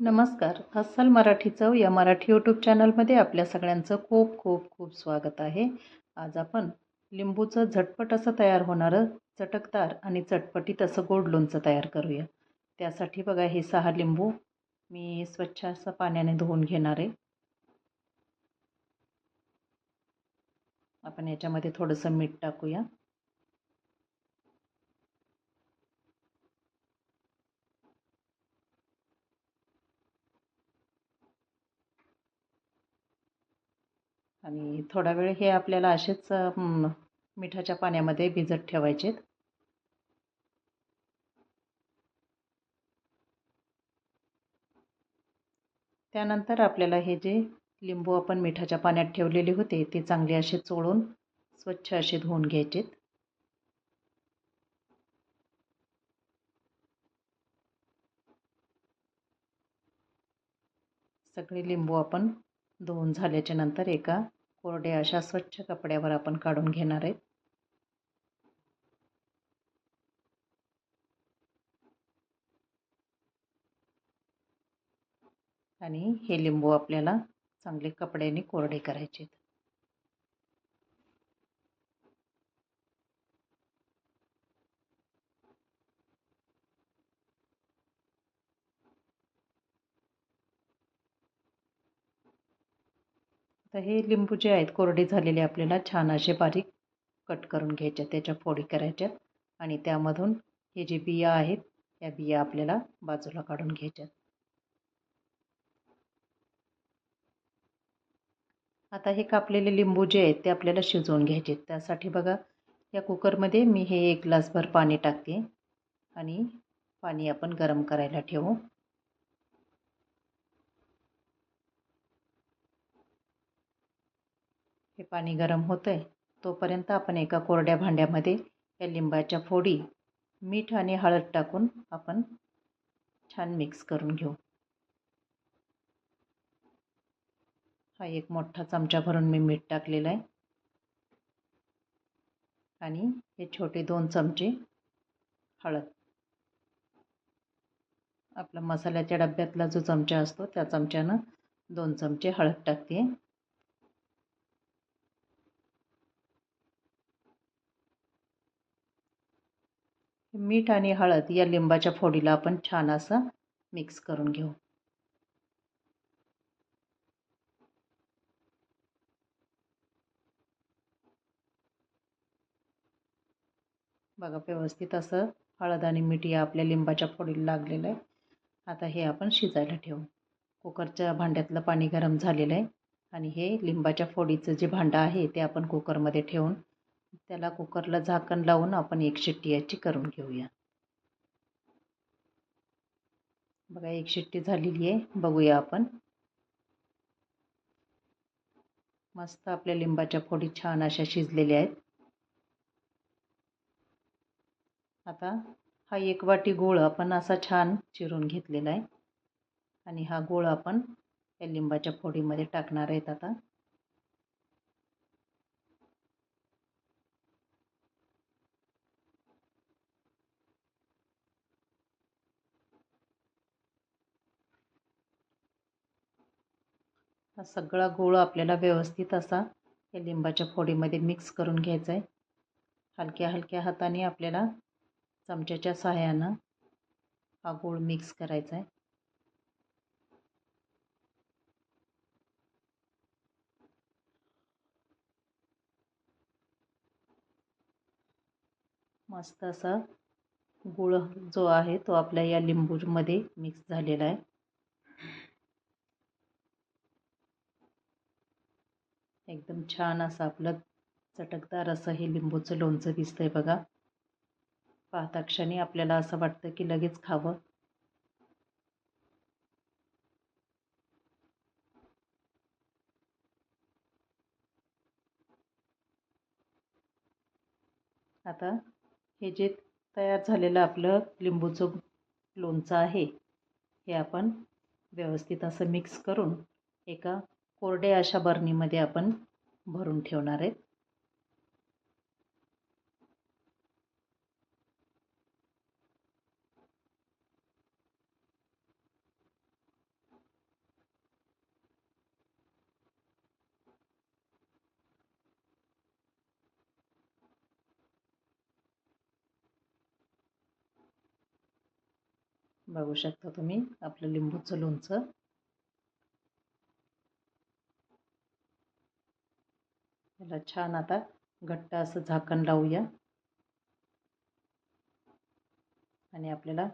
नमस्कार. अस्सल मराठी चव या मराठी यूट्यूब चॅनलमध्ये आपल्या सगळ्यांचं खूप खूप खूप स्वागत आहे. आज आपण लिंबूचं झटपट असं तयार होणारं चटकदार आणि चटपटीत असं गोड लोणचं तयार करूया. त्यासाठी बघा हे सहा लिंबू मी स्वच्छ असं पाण्याने धुवून घेणार आहे. आपण याच्यामध्ये थोडंसं मीठ टाकूया. आणि थोडा वेळ हे आपल्याला असेच मिठाच्या पाण्यामध्ये भिजत ठेवायचे त्यानंतर आपल्याला हे जे लिंबू आपण मिठाच्या पाण्यात ठेवलेले होते ते चांगले असे चोळून स्वच्छ असे धुवून घ्यायचेत. सगळे लिंबू आपण धुवून झाल्याच्यानंतर एका कोरडे अशा स्वच्छ कपड्यावर आपण काढून घेणार आहेत. आणि हे लिंबू आपल्याला चांगले कपड्याने कोरडे करायचे तर हे लिंबू जे आहेत कोरडे झालेले आपल्याला छान असे बारीक कट करून घ्यायच्या त्याच्या फोडी करायच्यात आणि त्यामधून हे जे बिया आहेत त्या बिया आपल्याला बाजूला काढून घ्यायच्यात आता हे कापलेले लिंबू जे आहेत ते आपल्याला शिजवून घ्यायचे त्यासाठी बघा या कुकरमध्ये मी हे एक ग्लासभर पाणी टाकते. आणि पाणी आपण गरम करायला ठेवू. पाणी गरम होतं आहे तोपर्यंत आपण एका कोरड्या भांड्यामध्ये या लिंबाच्या फोडी मीठ आणि हळद टाकून आपण छान मिक्स करून घेऊ. हा एक मोठा चमचा भरून मी मीठ टाकलेला आहे. आणि हे छोटे दोन चमचे हळद. आपला मसाल्याच्या डब्यातला जो चमचा असतो त्या चमच्यानं दोन चमचे हळद टाकते मीठ आणि हळद या लिंबाच्या फोडीला आपण छान असं मिक्स करून घेऊ. बघा व्यवस्थित असं हळद आणि मीठ या आपल्या लिंबाच्या फोडीला लागलेलं आहे. आता हे आपण शिजायला ठेवू. कुकरच्या भांड्यातलं पाणी गरम झालेलं आहे आणि हे लिंबाच्या फोडीचं जे भांडं आहे ते आपण कुकरमध्ये ठेवून त्याला कुकरला झाकण लावून आपण एक शिट्टी याची करून घेऊया. बघा एक शिट्टी झालेली आहे. बघूया आपण. मस्त आपल्या लिंबाच्या फोडी छान अशा शिजलेल्या आहेत. आता हा एक वाटी गोळ आपण असा छान चिरून घेतलेला आहे. आणि हा गोळ आपण या लिंबाच्या फोडीमध्ये टाकणार आहेत आता. हा सगळा गोळ आपल्याला व्यवस्थित असा या लिंबाच्या फोडीमध्ये मिक्स करून घ्यायचा आहे हलक्या हलक्या हाताने आपल्याला चमच्याच्या सहाय्यानं हा गोळ मिक्स करायचा आहे मस्त असा गुळ जो आहे तो आपल्या या लिंबूमध्ये मिक्स झालेला आहे. एकदम छान असं आपलं चटकदार असं हे लिंबूचं लोणचं दिसतंय बघा. पाहता क्षणी आपल्याला असं वाटतं की लगेच खावं. आता हे जे तयार झालेलं आपलं लिंबूचं लोणचं आहे हे आपण व्यवस्थित असं मिक्स करून एका कोरडे अशा बरणीमध्ये आपण भरून ठेवणार आहेत. बघू शकता तुम्ही आपलं लिंबूचं लोणचं. त्याला छान आता घट्ट असं झाकण लावूया. आणि आपल्याला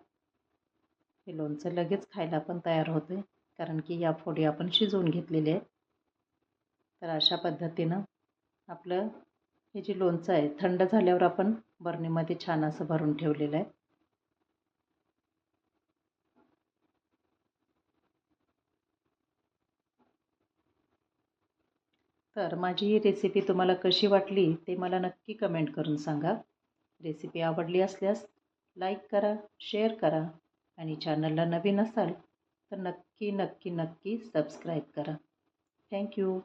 हे लोणचं लगेच खायला पण तयार होते कारण की या फोडी आपण शिजवून घेतलेली आहेत. तर अशा पद्धतीनं आपलं हे जे लोणचं आहे थंड झाल्यावर आपण बरणीमध्ये छान असं भरून ठेवलेलं आहे. तर माझी ही रेसिपी तुम्हाला कशी वाटली ते मला नक्की कमेंट करून सांगा. रेसिपी आवडली असल्यास लाईक करा शेअर करा आणि चॅनलला नवीन असाल तर नक्की नक्की नक्की सबस्क्राईब करा. थँक्यू